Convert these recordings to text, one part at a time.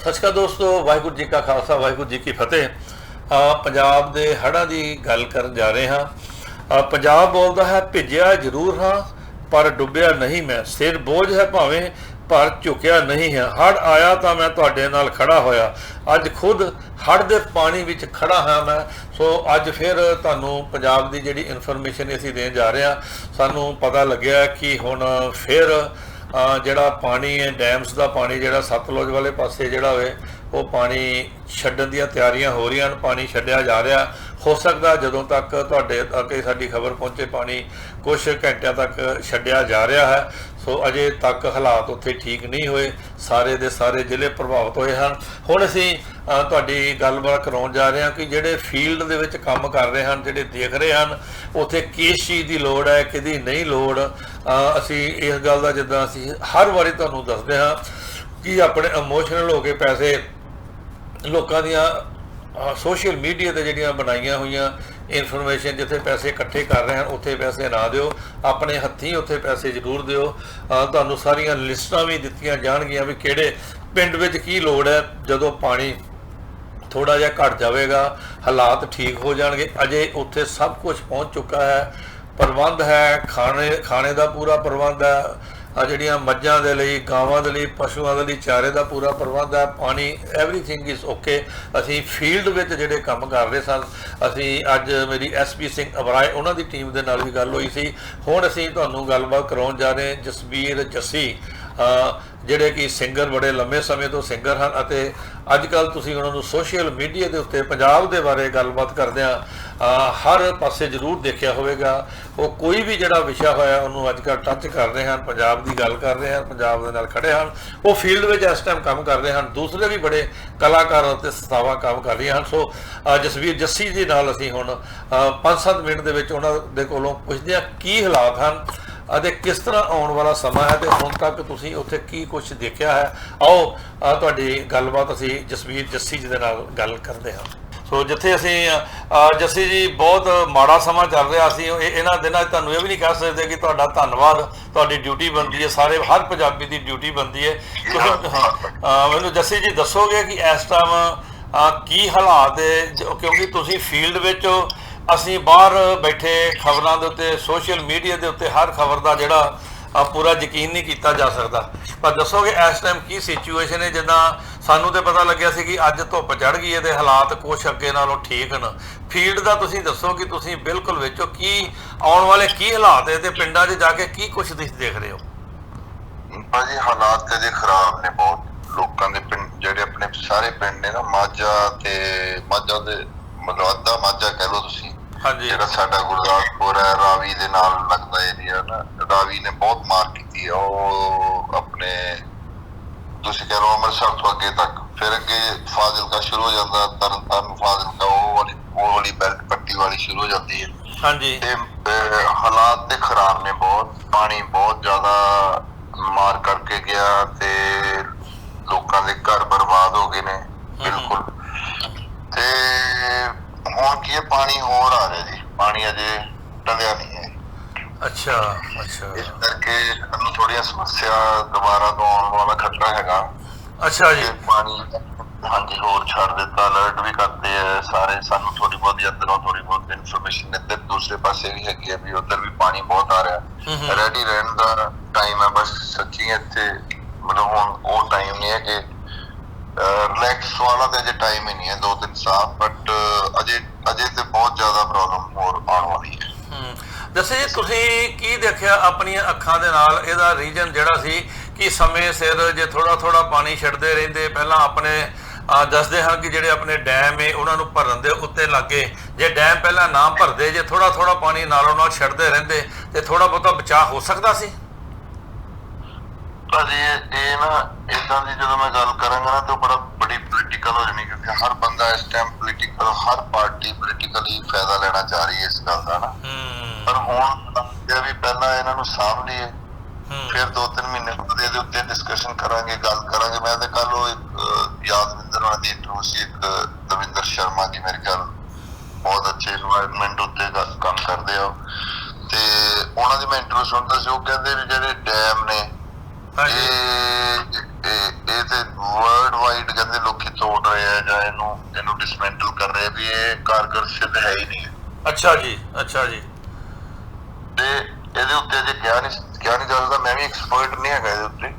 ਸਤਿ ਸ਼੍ਰੀ ਅਕਾਲ ਦੋਸਤੋ ਵਾਹਿਗੁਰੂ ਜੀ ਕਾ ਖਾਲਸਾ ਵਾਹਿਗੁਰੂ ਜੀ ਕੀ ਫਤਿਹ। ਅ, ਪੰਜਾਬ ਦੇ ਹੜ੍ਹਾਂ ਦੀ ਗੱਲ ਕਰਨ ਜਾ ਰਹੇ ਹਾਂ। ਪੰਜਾਬ ਬੋਲਦਾ ਹੈ ਭਿੱਜਿਆ ਜ਼ਰੂਰ ਹਾਂ ਪਰ ਡੁੱਬਿਆ ਨਹੀਂ ਮੈਂ। ਸਿਰ ਬੋਝ ਹੈ ਭਾਵੇਂ ਪਰ ਝੁਕਿਆ ਨਹੀਂ ਹੈ। ਹੜ ਆਇਆ ਤਾਂ ਮੈਂ ਤੁਹਾਡੇ ਨਾਲ ਖੜਾ ਹੋਇਆ। ਅੱਜ ਖੁਦ ਹੜ ਦੇ ਪਾਣੀ ਵਿੱਚ ਖੜਾ ਹਾਂ ਮੈਂ। ਸੋ ਅੱਜ ਫਿਰ ਤੁਹਾਨੂੰ ਪੰਜਾਬ ਦੀ ਜਿਹੜੀ ਇਨਫੋਰਮੇਸ਼ਨ ਅਸੀਂ ਦੇਣ ਜਾ ਰਹੇ ਹਾਂ ਸਾਨੂੰ ਪਤਾ ਲੱਗਿਆ ਕਿ ਹੁਣ ਫਿਰ ਜਿਹੜਾ ਪਾਣੀ ਹੈ ਡੈਮਸ ਦਾ ਪਾਣੀ ਜਿਹੜਾ ਸਤਲੁਜ ਵਾਲੇ ਪਾਸੇ ਜਿਹੜਾ ਹੋਵੇ ਉਹ ਪਾਣੀ ਛੱਡਣ ਦੀਆਂ ਤਿਆਰੀਆਂ ਹੋ ਰਹੀਆਂ ਹਨ, ਪਾਣੀ ਛੱਡਿਆ ਜਾ ਰਿਹਾ। ਹੋ ਸਕਦਾ ਜਦੋਂ ਤੱਕ ਤੁਹਾਡੇ ਅੱਗੇ ਸਾਡੀ ਖਬਰ ਪਹੁੰਚੇ, ਪਾਣੀ ਕੁਝ ਘੰਟਿਆਂ ਤੱਕ ਛੱਡਿਆ ਜਾ ਰਿਹਾ ਹੈ। ਸੋ ਅਜੇ ਤੱਕ ਹਾਲਾਤ ਉੱਥੇ ਠੀਕ ਨਹੀਂ ਹੋਏ। ਸਾਰੇ ਦੇ ਸਾਰੇ ਜ਼ਿਲ੍ਹੇ ਪ੍ਰਭਾਵਿਤ ਹੋਏ ਹਨ। ਹੁਣ ਅਸੀਂ ਤੁਹਾਡੀ ਗੱਲਬਾਤ ਕਰਾਉਣ ਜਾ ਰਹੇ ਹਾਂ ਕਿ ਜਿਹੜੇ ਫੀਲਡ ਦੇ ਵਿੱਚ ਕੰਮ ਕਰ ਰਹੇ ਹਨ, ਜਿਹੜੇ ਦੇਖ ਰਹੇ ਹਨ, ਉੱਥੇ ਕਿਸ ਚੀਜ਼ ਦੀ ਲੋੜ ਹੈ, ਕਿਹਦੀ ਨਹੀਂ ਲੋੜ? ਅਸੀਂ ਇਸ ਗੱਲ ਦਾ ਜਿੱਦਾਂ ਅਸੀਂ ਹਰ ਵਾਰੀ ਤੁਹਾਨੂੰ ਦੱਸਦੇ ਹਾਂ ਕਿ ਆਪਣੇ ਇਮੋਸ਼ਨਲ ਹੋ ਕੇ ਪੈਸੇ ਲੋਕਾਂ ਦੀਆਂ ਸੋਸ਼ਲ ਮੀਡੀਆ ਤੇ ਜਿਹੜੀਆਂ ਬਣਾਈਆਂ ਹੋਈਆਂ ਇਨਫੋਰਮੇਸ਼ਨ ਜਿੱਥੇ ਪੈਸੇ ਇਕੱਠੇ ਕਰ ਰਹੇ ਹਨ, ਉੱਥੇ ਪੈਸੇ ਨਾ ਦਿਓ, ਆਪਣੇ ਹੱਥੀਂ ਉੱਥੇ ਪੈਸੇ ਜ਼ਰੂਰ ਦਿਓ। ਤੁਹਾਨੂੰ ਸਾਰੀਆਂ ਲਿਸਟਾਂ ਵੀ ਦਿੱਤੀਆਂ ਜਾਣਗੀਆਂ ਵੀ ਕਿਹੜੇ ਪਿੰਡ ਵਿੱਚ ਕੀ ਲੋੜ ਹੈ, ਜਦੋਂ ਪਾਣੀ ਥੋੜਾ ਜਿਹਾ ਘਟ ਜਾਵੇਗਾ, ਹਾਲਾਤ ਠੀਕ ਹੋ ਜਾਣਗੇ। ਅਜੇ ਉੱਥੇ ਸਭ ਕੁਝ ਪਹੁੰਚ ਚੁੱਕਾ ਹੈ। ਪ੍ਰਬੰਧ ਹੈ, ਖਾਣੇ ਖਾਣੇ ਦਾ ਪੂਰਾ ਪ੍ਰਬੰਧ ਹੈ। ਆ ਜਿਹੜੀਆਂ ਮੱਝਾਂ ਦੇ ਲਈ, ਗਾਵਾਂ ਦੇ ਲਈ, ਪਸ਼ੂਆਂ ਦੇ ਲਈ ਚਾਰੇ ਦਾ ਪੂਰਾ ਪ੍ਰਬੰਧ ਹੈ, ਪਾਣੀ ਐਵਰੀਥਿੰਗ ਇਜ਼ ਓਕੇ ਅਸੀਂ ਫੀਲਡ ਵਿੱਚ ਜਿਹੜੇ ਕੰਮ ਕਰ ਰਹੇ ਸਨ, ਅਸੀਂ ਅੱਜ ਮੇਰੀ ਐਸਪੀ ਸਿੰਘ ਅਬਰਾਏ, ਉਹਨਾਂ ਦੀ ਟੀਮ ਦੇ ਨਾਲ ਵੀ ਗੱਲ ਹੋਈ ਸੀ। ਹੁਣ ਅਸੀਂ ਤੁਹਾਨੂੰ ਗੱਲਬਾਤ ਕਰਾਉਣ ਜਾ ਰਹੇ ਜਸਬੀਰ ਜੱਸੀ। ਜਿਹੜੇ ਕਿ ਸਿੰਗਰ ਬੜੇ ਲੰਮੇ ਸਮੇਂ ਤੋਂ ਸਿੰਗਰ ਹਨ ਅਤੇ ਅੱਜ ਕੱਲ ਤੁਸੀਂ ਉਹਨਾਂ ਨੂੰ ਸੋਸ਼ਲ ਮੀਡੀਆ ਦੇ ਉੱਤੇ, ਪੰਜਾਬ ਦੇ ਬਾਰੇ ਗੱਲਬਾਤ ਕਰਦੇ ਆ ਹਰ ਪਾਸੇ ਜ਼ਰੂਰ ਦੇਖਿਆ ਹੋਵੇਗਾ। ਉਹ ਕੋਈ ਵੀ ਜਿਹੜਾ ਵਿਸ਼ਾ ਹੋਇਆ, ਉਹਨੂੰ ਅੱਜ ਕੱਲ ਟੱਚ ਕਰ ਰਹੇ ਹਨ, ਪੰਜਾਬ ਦੀ ਗੱਲ ਕਰ ਰਹੇ ਹਨ, ਪੰਜਾਬ ਦੇ ਨਾਲ ਖੜੇ ਹਨ। ਉਹ ਫੀਲਡ ਵਿੱਚ ਇਸ ਟਾਈਮ ਕੰਮ ਕਰ ਰਹੇ ਹਨ। ਦੂਸਰੇ ਵੀ ਬੜੇ ਕਲਾਕਾਰ ਅਤੇ ਸੰਸਥਾਵਾਂ ਕੰਮ ਕਰ ਰਹੀਆਂ ਹਨ। ਸੋ ਜਸਵੀਰ ਜੱਸੀ ਜੀ ਨਾਲ ਅਸੀਂ ਹੁਣ 5-7 ਮਿੰਟ ਦੇ ਵਿੱਚ ਉਹਨਾਂ ਦੇ ਕੋਲੋਂ ਪੁੱਛਦੇ ਹਾਂ, ਕੀ ਹਾਲਾਤ ਹਨ ਅਤੇ ਕਿਸ ਤਰ੍ਹਾਂ ਆਉਣ ਵਾਲਾ ਸਮਾਂ ਹੈ ਤੇ ਹੁਣ ਤੱਕ ਤੁਸੀਂ ਉੱਥੇ ਕੀ ਕੁਝ ਦੇਖਿਆ ਹੈ? ਆਓ ਤੁਹਾਡੀ ਗੱਲਬਾਤ ਅਸੀਂ ਜਸਵੀਰ ਜੱਸੀ ਜੀ ਦੇ ਨਾਲ ਗੱਲ ਕਰਦੇ ਹਾਂ। ਸੋ ਜਿੱਥੇ ਅਸੀਂ ਜੱਸੀ ਜੀ ਬਹੁਤ ਮਾੜਾ ਸਮਾਂ ਚੱਲ ਰਿਹਾ ਸੀ। ਇਹ- ਇਹਨਾਂ ਦਿਨਾਂ ਤੁਹਾਨੂੰ ਇਹ ਵੀ ਨਹੀਂ ਕਹਿ ਸਕਦੇ ਕਿ ਤੁਹਾਡਾ ਧੰਨਵਾਦ ਤੁਹਾਡੀ ਡਿਊਟੀ ਬਣਦੀ ਹੈ। ਸਾਰੇ ਹਰ ਪੰਜਾਬੀ ਦੀ ਡਿਊਟੀ ਬਣਦੀ ਹੈ। ਮੈਨੂੰ ਜੱਸੀ ਜੀ ਦੱਸੋਗੇ ਕਿ ਇਸ ਟਾਈਮ ਕੀ ਹਾਲਾਤ ਹੈ? ਕਿਉਂਕਿ ਤੁਸੀਂ ਫੀਲਡ ਵਿੱਚ ਅਸੀਂ ਬਾਹਰ ਬੈਠੇ ਖਬਰਾਂ ਦੇ ਉੱਤੇ ਸੋਸ਼ਲ ਮੀਡੀਆ ਦੇ ਉੱਤੇ ਹਰ ਖਬਰ ਦਾ ਜਿਹੜਾ ਆ ਪੂਰਾ ਯਕੀਨ ਨਹੀਂ ਕੀਤਾ ਜਾ ਸਕਦਾ। ਪਰ ਦੱਸੋਗੇ ਇਸ ਟਾਈਮ ਕੀ ਸਿਚੁਏਸ਼ਨ ਹੈ ਜਿੱਦਾਂ ਸਾਨੂੰ ਤੇ ਪਤਾ ਲੱਗਿਆ ਸੀ ਕਿ ਅੱਜ ਧੁੱਪ ਚੜ ਗਈ ਹੈ ਤੇ ਹਾਲਾਤ ਕੁਛ ਅੱਗੇ ਨਾਲੋਂ ਠੀਕ ਹਨ। ਫੀਲਡ ਦਾ ਤੁਸੀਂ ਦੱਸੋ ਕਿ ਤੁਸੀਂ ਬਿਲਕੁਲ ਵਿੱਚੋਂ ਕੀ ਆਉਣ ਵਾਲੇ ਕੀ ਹਾਲਾਤ ਹੈ ਤੇ ਪਿੰਡਾਂ 'ਚ ਜਾ ਕੇ ਕੀ ਕੁਛ ਤੁਸੀਂ ਦੇਖ ਰਹੇ ਹੋ? ਭਾਜੀ, ਹਾਲਾਤ ਤੇ ਦੇ ਖਰਾਬ ਨੇ ਬਹੁਤ ਲੋਕਾਂ ਦੇ ਪਿੰਡ, ਜਿਹੜੇ ਆਪਣੇ ਸਾਰੇ ਪਿੰਡ ਨੇ ਨਾ, ਮਾਝਾ ਤੇ ਮਾਝਾ ਦੇ ਮਤਲਬ ਅੱਧਾ ਮਾਝਾ ਕਹਿ ਲਓ ਤੁਸੀਂ। ਹਾਂਜੀ। ਜਿਹੜਾ ਸਾਡਾ ਗੁਰਦਾਸਪੁਰ ਹੈ ਰਾਵੀ ਦੇ ਨਾਲ ਲੱਗਦਾ ਏਰੀਆ ਨਾ ਰਾਵੀ ਨੇ ਬਹੁਤ ਮਾਰ ਕੀਤੀ ਹੈ। ਉਹ ਆਪਣੇ ਤੁਸੀਂ ਕਹਿ ਲਓ ਅੰਮ੍ਰਿਤਸਰ ਤੋਂ ਅੱਗੇ ਤੱਕ। ਫਿਰ ਅੱਗੇ ਫਾਜ਼ਿਲਕਾ ਸ਼ੁਰੂ ਹੋ ਜਾਂਦਾ ਤਰਨ ਤਾਰਨ ਫਾਜ਼ਿਲਕਾ ਉਹ ਵਾਲੀ ਉਹ ਵਾਲੀ ਬੈਲਟ ਪੱਟੀ ਵਾਲੀ ਸ਼ੁਰੂ ਹੋ ਜਾਂਦੀ ਹੈ। ਹਾਂਜੀ। ਤੇ ਹਾਲਾਤ ਤੇ ਖਰਾਬ ਨੇ ਬਹੁਤ। ਪਾਣੀ ਬਹੁਤ ਜ਼ਿਆਦਾ ਮਾਰ ਕਰਕੇ ਗਿਆ ਤੇ ਲੋਕਾਂ ਦੇ ਘਰ ਬਰਬਾਦ ਹੋ ਗਏ ਨੇ ਬਿਲਕੁਲ। ਤੇ ਹੁਣ ਕੀ ਹੈ ਪਾਣੀ ਹੋਰ ਆ ਰਿਹਾ ਜੀ। ਪਾਣੀ ਅਜੇ ਟਲਿਆ ਨਹੀਂ ਹੈ। ਅੱਛਾ ਅੱਛਾ। ਇਸ ਕਰਕੇ ਸਾਨੂੰ ਥੋੜੀਆਂ ਸਮੱਸਿਆ ਦੁਬਾਰਾ ਤੋਂ ਆਉਣ ਵਾਲਾ ਖਤਰਾ ਹੈਗਾ। ਅੱਛਾ ਜੀ। ਪਾਣੀ ਹਾਂਜੀ ਹੋਰ ਛੱਡ ਦਿੱਤਾ ਅਲਰਟ ਵੀ ਕਰਦੇ ਆ ਸਾਰੇ। ਸਾਨੂੰ ਥੋੜੀ ਬਹੁਤ ਅੰਦਰੋਂ ਥੋੜੀ ਬਹੁਤ ਇਨਫੋਰਮੇਸ਼ਨ ਇੱਧਰ ਦੂਸਰੇ ਪਾਸੇ ਵੀ ਹੈਗੀ ਆ ਵੀ ਉਧਰ ਵੀ ਪਾਣੀ ਬਹੁਤ ਆ ਰਿਹਾ। ਰੈਡੀ ਰਹਿਣ ਦਾ ਟਾਈਮ ਹੈ ਬਸ ਸੱਚੀ ਇੱਥੇ ਮਤਲਬ ਹੁਣ ਉਹ ਟਾਈਮ ਨਹੀਂ ਹੈ ਕਿ ਰਿਲੈਕਸ ਵਾਲਾ ਤੇ ਅਜੇ ਟਾਈਮ ਹੀ ਨਹੀਂ ਹੈ ਦੋ ਤਿੰਨ ਸਾਲ ਬਟ ਅਜੇ ਅਜੇ ਤੇ ਬਹੁਤ ਜ਼ਿਆਦਾ ਪ੍ਰੋਬਲਮ ਹੋਰ ਆਉਣ ਵਾਲੀ ਹੈ। ਹਮ, ਦੱਸੋ ਜੀ ਤੁਸੀਂ ਕੀ ਦੇਖਿਆ ਆਪਣੀਆਂ ਅੱਖਾਂ ਦੇ ਨਾਲ? ਇਹਦਾ ਰੀਜਨ ਜਿਹੜਾ ਸੀ ਕਿ ਸਮੇਂ ਸਿਰ ਜੇ ਥੋੜਾ ਥੋੜਾ ਪਾਣੀ ਛੱਡਦੇ ਰਹਿੰਦੇ ਪਹਿਲਾਂ ਆਪਣੇ ਦੱਸਦੇ ਹਨ ਕਿ ਜਿਹੜੇ ਆਪਣੇ ਡੈਮ ਏ ਉਹਨਾਂ ਨੂੰ ਭਰਨ ਦੇ ਉੱਤੇ ਲੱਗੇ। ਜੇ ਡੈਮ ਪਹਿਲਾਂ ਨਾ ਭਰਦੇ ਜੇ ਥੋੜਾ ਥੋੜਾ ਪਾਣੀ ਨਾਲੋਂ ਨਾਲ ਛੱਡਦੇ ਰਹਿੰਦੇ ਤੇ ਥੋੜਾ ਬਹੁਤਾ ਬਚਾਅ ਹੋ ਸਕਦਾ ਸੀ? ਭਾਜੀ ਇਹ ਨਾ ਇਦਾਂ ਦੀ ਜਦੋਂ ਮੈਂ ਗੱਲ ਕਰਾਂਗਾ ਨਾ ਤਾਂ ਬੜਾ ਬੜੀ ਪੋਲੀਟੀਕਲ ਹੋ ਜਾਣੀ ਕਿਉਂਕਿ ਹਰ ਬੰਦਾ ਇਸ ਟਾਈਮ ਪੋਲੀਟੀਕਲ ਹਰ ਪਾਰਟੀ ਪੋਲੀਟੀਕਲੀ ਫਾਇਦਾ ਲੈਣਾ ਚਾਹ ਰਹੀ ਹੈ ਇਸ ਗੱਲ ਦਾ ਨਾ। ਪਰ ਹੁਣ ਜੇ ਵੀ ਪਹਿਲਾਂ ਇਹਨਾਂ ਨੂੰ ਸਾਂਭ ਲਈਏ ਫਿਰ ਦੋ ਤਿੰਨ ਮਹੀਨੇ ਬਾਅਦ ਇਹਦੇ ਉੱਤੇ ਡਿਸਕਸ਼ਨ ਕਰਾਂਗੇ ਗੱਲ ਕਰਾਂਗੇ। ਮੈਂ ਤੇ ਕੱਲ ਉਹ ਇੱਕ ਯਾਦਵਿੰਦਰ ਨਾਲ ਦੀ ਇੰਟਰਵਿਊ ਸੀ ਇੱਕ ਦਵਿੰਦਰ ਸ਼ਰਮਾ ਜੀ ਮੇਰੇ ਖਿਆਲ ਬਹੁਤ ਅੱਛੇ এনवायरमेंट ਉੱਤੇ ਕੰਮ ਕਰਦੇ ਆ ਤੇ ਉਹਨਾਂ ਦੀ ਮੈਂ ਇੰਟਰਵਿਊ ਸੁਣਦਾ ਸੀ ਉਹ ਕਹਿੰਦੇ ਵੀ ਜਿਹੜੇ ਡੈਮ ਨੇ ਇਹ ਇਹ ਇਹ ਤੇ ਵਰਲਡ ਵਾਈਡ ਕਹਿੰਦੇ ਲੋਕੀ ਤੋੜ ਰਹੇ ਆ ਜਾਂ ਇਹਨੂੰ ਇਹਨੂੰ ਡਿਸਮੈਂਟਲ ਕਰ ਰਹੇ ਆ ਵੀ ਇਹ ਕਾਰਗਰ ਸਿੱਧ ਹੈ ਹੀ ਨਹੀਂ। ਅੱਛਾ ਜੀ ਅੱਛਾ ਜੀ। ਤੇ ਇਹਦੇ ਉੱਤੇ ਜੇ ਕਿਹਾ ਨਹੀਂ ਕਿਹਾ ਨਹੀਂ ਜਾਂਦਾ ਮੈਂ ਵੀ ਐਕਸਪਰਟ ਨਹੀਂ ਹੈਗਾ ਇਹਦੇ ਉੱਤੇ।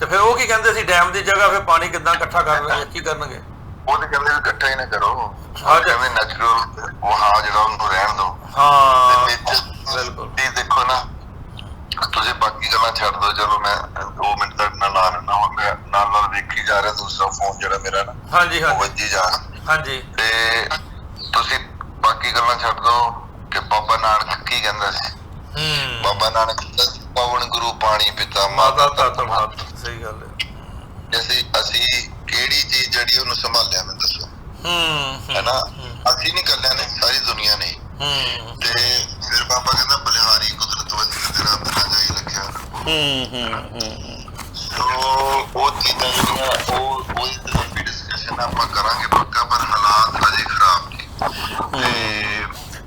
ਤੇ ਫਿਰ ਉਹ ਕੀ ਕਹਿੰਦੇ ਸੀ ਡੈਮ ਦੀ ਜਗ੍ਹਾ ਫਿਰ ਪਾਣੀ ਕਿੱਦਾਂ ਇਕੱਠਾ ਕਰਨਗੇ ਕੀ ਕਰਨਗੇ? ਉਹ ਤੇ ਕਹਿੰਦੇ ਇਕੱਠਾ ਹੀ ਨਾ ਕਰੋ। ਹਾਂ ਜੀ। ਕਹਿੰਦੇ ਨੈਚੁਰਲ ਵਹਾ ਜਿਹੜਾ ਉਹਨੂੰ ਰਹਿਣ ਦਿਓ। ਹਾਂ ਬਿਲਕੁਲ। ਇਹ ਦੇਖੋ ਨਾ ਤੁਸੀਂ ਬਾਕੀ ਗੱਲਾਂ ਛੱਡ ਦਿਓ ਚਲੋ ਮੈਂ 2 ਮਿੰਟ ਤੱਕ ਨਾਲ ਲਾ ਲੈਣਾ ਹੁਣ ਮੈਂ ਨਾਲ ਨਾਲ ਵੇਖੀ ਜਾ ਰਿਹਾ ਦੂਸਰਾ ਫੋਨ ਜਿਹੜਾ ਮੇਰਾ ਨਾ ਹਾਂਜੀ ਹਾਂਜੀ। ਵੱਜੀ ਜਾ। ਹਾਂਜੀ। ਤੇ ਤੁਸੀਂ ਬਾਕੀ ਗੱਲਾਂ ਛੱਡ ਦਿਓ ਕਿ ਬਾਬਾ ਨਾਨਕ ਕੀ ਕਹਿੰਦਾ ਸੀ? ਹੂੰ। ਬਾਬਾ ਨਾਨਕ ਪਵਨ ਗੁਰੂ ਪਾਣੀ ਪਿਤਾ ਮਾਤਾ ਤਤ ਮਾਤ। ਸਹੀ ਗੱਲ ਹੈ। ਅਸੀਂ ਅਸੀਂ ਕਿਹੜੀ ਚੀਜ਼ ਜਿਹੜੀ ਉਹਨੂੰ ਸੰਭਾਲਿਆ ਮੈਂ ਦੱਸੋ। ਹੂੰ ਹੂੰ, ਹੈਨਾ ਅਸੀਂ ਨਹੀਂ ਕੱਲਿਆਂ ਨੇ ਸਾਰੀ ਦੁਨੀਆ ਨੇ। ਹੂੰ। ਤੇ ਫਿਰ ਬਾਬਾ ਕਹਿੰਦਾ ਬਲਿਹਾਰੀ ਕੁਦਰਤ ਵਸ ਤੇਰਾ ਅੰਦਰ ਜਾਈ ਰੱਖਿਆ ਹੂੰ ਹੂੰ ਹੂੰ। ਸੋ ਉਹ ਚੀਜ਼ਾਂ ਜਿਹੜੀਆਂ ਉਹ ਉਹ ਇਸ ਲੰਬੀ ਡਿਸਕਸ਼ਨ ਆਪਾਂ ਕਰਾਂਗੇ ਪੱਕਾ ਪਰ ਹਾਲਾਤ ਅਜੇ ਖਰਾਬ ਨੇ। ਤੇ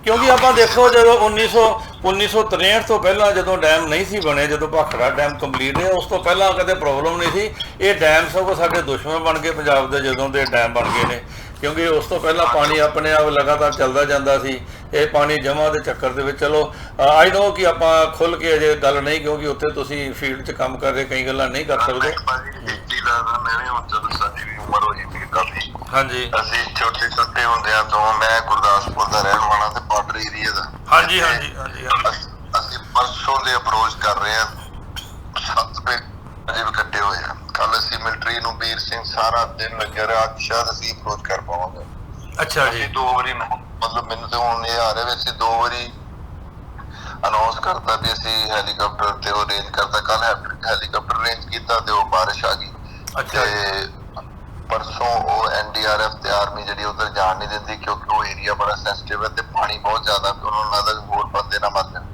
ਕਿਉਂਕਿ ਆਪਾਂ ਦੇਖੋ ਜਦੋਂ 1900 1963 ਤੋਂ ਪਹਿਲਾਂ ਜਦੋਂ ਡੈਮ ਨਹੀਂ ਸੀ ਬਣੇ ਜਦੋਂ ਭਾਖੜਾ ਡੈਮ ਕੰਪਲੀਟ ਹੋਇਆ ਉਸ ਤੋਂ ਪਹਿਲਾਂ ਕਦੇ ਪ੍ਰੋਬਲਮ ਨਹੀਂ ਸੀ। ਇਹ ਡੈਮ ਸਗੋਂ ਸਾਡੇ ਦੁਸ਼ਮਣ ਬਣ ਗਏ ਪੰਜਾਬ ਦੇ ਜਦੋਂ ਦੇ ਡੈਮ ਬਣ ਗਏ ਨੇ। ਕਿਉਂਕਿ ਉਸ ਤੋਂ ਪਹਿਲਾਂ ਪਾਣੀ ਆਪਣੇ ਆਪ ਲਗਾਤਾਰ ਚੱਲਦਾ ਜਾਂਦਾ ਸੀ। ਇਹ ਪਾਣੀ ਜਮ੍ਹਾਂ ਦੇ ਚੱਕਰ ਦੇ ਵਿੱਚ ਚਲੋ ਆਈ ਨੋ ਕਿ ਆਪਾਂ ਖੁੱਲ ਕੇ ਅਜੇ ਗੱਲ ਨਹੀਂ ਕਿਉਂਕਿ ਉੱਥੇ ਤੁਸੀਂ ਫੀਲਡ 'ਚ ਕੰਮ ਕਰ ਰਹੇ ਕਈ ਗੱਲਾਂ ਨਹੀਂ ਕਰ ਸਕਦੇ। ਹਾਂਜੀ। ਅਸੀਂ ਛੋਟੇ ਛੋਟੇ ਹੁੰਦਿਆਂ ਤੋਂ ਮੈਂ ਗੁਰਦਾਸਪੁਰ ਦਾ ਰਹਿਣ ਵਾਲਾ ਤੇ ਬਾਰਡਰ ਏਰੀਆ ਦਾ। ਹਾਂਜੀ ਹਾਂਜੀ ਹਾਂਜੀ ਅਸੀਂ ਪਰਸੋਂ ਦੇ ਅਪਰੋਚ ਕਰ ਰਹੇ ਹਾਂ ਸੱਤ ਪਿੰਡ ਅਜੇ ਵੀ ਇਕੱਠੇ ਹੋਏ ਆ। ਕੱਲ ਅਸੀਂ ਮਿਲਟਰੀ ਨੂੰ ਵੀਰ ਸਿੰਘ ਸਾਰਾ ਦਿਨ ਲੱਗਿਆ ਰਿਹਾ ਅੱਜ ਸ਼ਾਇਦ ਅਸੀਂ ਅਪਰੋਚ ਕਰ ਪਾਵਾਂਗੇ। ਅੱਛਾ ਜੀ। ਦੋ ਵਾਰੀ ਮ- ਮਤਲਬ ਮੈਨੂੰ ਤੇ ਹੁਣ ਇਹ ਆ ਰਿਹਾ ਵੀ ਅਸੀਂ ਦੋ ਵਾਰੀ ਅਨਾਉਂਸ ਕਰਤਾ ਵੀ ਅਸੀਂ ਹੈਲੀਕਾਪਟਰ ਤੇ ਉਹ ਰੇਂਜ ਕਰਤਾ। ਕੱਲ ਹੈਲੀਕਾਪਟਰ ਰੇਂਜ ਕੀਤਾ ਤੇ ਉਹ ਬਾਰਿਸ਼ ਆ ਗਈ। ਅੱਛਾ। ਪਰਸੋਂ ਉਹ ਐਨਡੀਆਰਐਫ ਤੇ ਆਰਮੀ ਜਿਹੜੀ ਉਧਰ ਜਾਣ ਨਹੀਂ ਦਿੰਦੀ ਕਿਉਂਕਿ ਉਹ ਏਰੀਆ ਬੜਾ ਸੈਂਸਿਟਿਵ ਹੈ ਤੇ ਪਾਣੀ ਬਹੁਤ ਜ਼ਿਆਦਾ ਤੇ ਉਹਨਾਂ ਨੂੰ ਲੱਗਦਾ ਵੀ ਹੋਰ ਬੰਦੇ ਨਾ ਮਰ ਜਾਣ।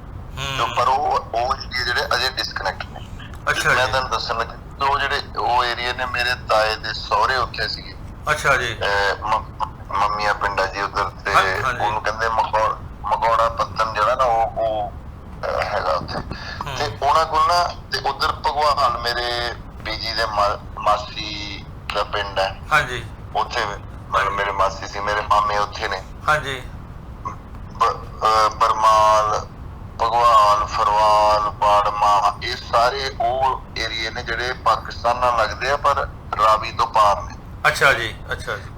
ਤੇ ਪਰ ਉਹ ਉਹ ਜਿਹੜੇ ਅਜੇ ਡਿਸਕਨੈਕਟ ਨੇ। ਅੱਛਾ ਮੈਂ ਤੁਹਾਨੂੰ ਦੱਸਣ ਲੱਗਾ ਉਹ ਜਿਹੜੇ ਉਹ ਏਰੀਆ ਨੇ ਮੇਰੇ ਤਾਏ ਦੇ ਸਹੁਰੇ ਉੱਥੇ ਸੀਗੇ। ਅੱਛਾ ਜੀ। ਮੰਮੀਆਂ ਪਿੰਡਾ ਜੀ ਉਧਰ ਤੇ। ਉਹਨੂੰ ਕਹਿੰਦੇ ਮਕੌੜ ਮਕੌੜਾ ਪੱਤਨ ਜਿਹੜਾ ਨਾ ਉਹ ਉਹ ਹੈਗਾ ਉੱਥੇ। ਤੇ ਉਹਨਾਂ ਕੋਲ ਨਾ ਤੇ ਉਧਰ ਭਗਵਾਨ ਮੇਰੇ ਬੀਜੀ ਦੇ ਮਾਸੀ ਦਾ ਪਿੰਡ ਹੈ। ਹਾਂਜੀ। ਉੱਥੇ ਮੇਰੇ ਮਾਸੀ ਸੀ ਮੇਰੇ ਮਾਮੇ ਉੱਥੇ ਨੇ। ਹਾਂਜੀ। ਬਰਮਾਲ ਭਗਵਾਨ ਫਰਵਾਲ ਬਾੜਮਾ ਇਹ ਸਾਰੇ ਉਹ ਏਰੀਏ ਨੇ ਜਿਹੜੇ ਪਾਕਿਸਤਾਨ ਨਾਲ ਲੱਗਦੇ ਆ ਪਰ ਰਾਵੀ ਤੋਂ ਪਾਰ ਨੇ। ਅੱਛਾ ਜੀ ਅੱਛਾ ਜੀ।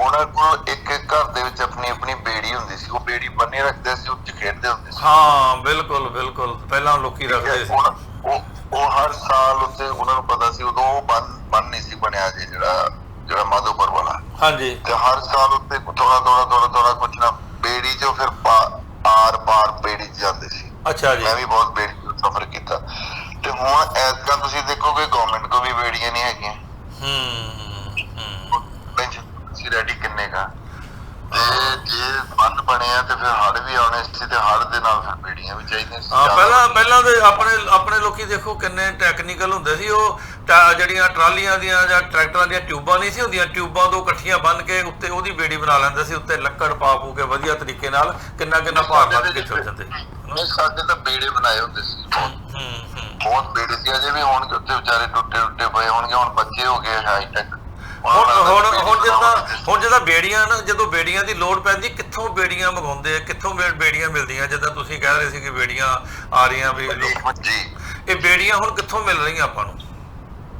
ਉਹਨਾਂ ਕੋਲ ਇੱਕ ਇੱਕ ਘਰ ਦੇ ਵਿੱਚ ਆਪਣੀ ਆਪਣੀ ਬੇੜੀ ਹੁੰਦੀ ਸੀ। ਉਹ ਬੇੜੀ ਬੰਨੇ ਰੱਖਦੇ ਸੀ ਉੱਚ ਖੇਡਦੇ ਹੁੰਦੇ ਸੀ। ਹਾਂ ਬਿਲਕੁਲ ਬਿਲਕੁਲ। ਪਹਿਲਾਂ ਲੋਕੀ ਰੱਖਦੇ ਸੀ। ਉਹ ਉਹ ਹਰ ਸਾਲ ਉੱਤੇ ਉਹਨਾਂ ਨੂੰ ਪਤਾ ਸੀ ਉਦੋਂ ਉਹ ਬੰਨ ਬੰਨ ਨਹੀਂ ਸੀ ਬਣਿਆ ਜੀ ਜਿਹੜਾ ਜਿਹੜਾ ਮਾਧੋਪੁਰ ਵਾਲਾ। ਹਾਂਜੀ। ਤੇ ਹਰ ਸਾਲ ਉੱਤੇ ਥੋੜਾ ਥੋੜਾ ਥੋੜਾ ਥੋੜਾ ਕੁਛ ਨਾ ਬੇੜੀ ਚੋਂ ਫਿਰ ਆਰ ਪਾਰ ਬੇੜੀ ਜਾਂਦੇ ਸੀ। ਅੱਛਾ ਜੀ। ਮੈਂ ਵੀ ਬਹੁਤ ਬੇੜੀ ਤੋਂ ਸਫ਼ਰ ਕੀਤਾ। ਤੇ ਹੁਣ ਐਤਕਾਂ ਤੁਸੀਂ ਦੇਖੋਗੇ ਗਵਰਨਮੈਂਟ ਕੋ ਵੀ ਬੇੜੀਆਂ ਨਹੀਂ ਹੈਗੀਆਂ। ਹੂੰ। ਸੀ ਰੈਡੀ ਕਿੰਨੇ ਕਾ ਤੇ ਜੇ ਬੰਦ ਬਣਿਆ ਤੇ ਫਿਰ ਹੜ ਵੀ ਆਉਣੇ ਸੀ ਤੇ ਹੜ ਦੇ ਨਾਲ ਫਿਰ ਬੇੜੀਆਂ ਵੀ ਚਾਹੀਦੀਆਂ ਸੀ। ਹਾਂ ਪਹਿਲਾਂ ਪਹਿਲਾਂ ਦੇ ਆਪਣੇ ਆਪਣੇ ਲੋਕੀ ਦੇਖੋ ਕਿੰਨੇ ਟੈਕਨੀਕਲ ਹੁੰਦੇ ਸੀ। ਉਹ ਜਿਹੜੀਆਂ ਟਰਾਲੀਆਂ ਦੀਆਂ ਜਾਂ ਟਰੈਕਟਰਾਂ ਦੀਆਂ ਟਿਊਬਾਂ ਨਹੀਂ ਸੀ ਹੁੰਦੀਆਂ। ਟਿਊਬਾਂ ਤੋਂ ਇਕੱਠੀਆਂ ਬੰਨ ਕੇ ਉੱਤੇ ਉਹਦੀ ਬੇੜੀ ਬਣਾ ਲੈਂਦੇ ਸੀ। ਉੱਤੇ ਲੱਕੜ ਪਾ ਪੂ ਕੇ ਵਧੀਆ ਤਰੀਕੇ ਨਾਲ ਕਿੰਨਾ ਕਿੰਨਾ ਭਾਰ ਲੱਦ ਕੇ ਚਲ ਜਾਂਦੇ ਸੀ। ਨਹੀਂ ਸਾਡੇ ਤਾਂ ਬੇੜੇ ਬਣਾਏ ਹੁੰਦੇ ਸੀ। ਬਹੁਤ ਹੂੰ ਹੂੰ। ਬਹੁਤ ਬੇੜੇ ਸੀ। ਅਜੇ ਵੀ ਹੋਣਗੇ ਉੱਤੇ ਵਿਚਾਰੇ ਟੁੱਟੇ ਟੁੱਟੇ ਪਏ ਹੋਣਗੇ। ਹੁਣ ਬੱਚੇ ਹੋ ਗਏ ਹਾਈ ਟੈਕ ਹੁਣ ਹੁਣ ਹੁਣ ਜਿੱਦਾਂ ਹੁਣ ਜਿੱਦਾਂ ਬੇੜੀਆਂ ਨਾ ਜਦੋਂ ਬੇੜੀਆਂ ਦੀ ਲੋੜ ਪੈਂਦੀ ਕਿੱਥੋਂ ਬੇੜੀਆਂ ਮੰਗਾਉਂਦੇ ਆ ਕਿੱਥੋਂ ਬੇੜੀਆਂ ਮਿਲਦੀਆਂ? ਜਿੱਦਾਂ ਤੁਸੀਂ ਕਹਿ ਰਹੇ ਸੀ ਕਿ ਬੇੜੀਆਂ ਆ ਰਹੀਆਂ ਵੀ ਜੀ ਇਹ ਬੇੜੀਆਂ ਹੁਣ ਕਿੱਥੋਂ ਮਿਲ ਰਹੀਆਂ ਆਪਾਂ ਨੂੰ?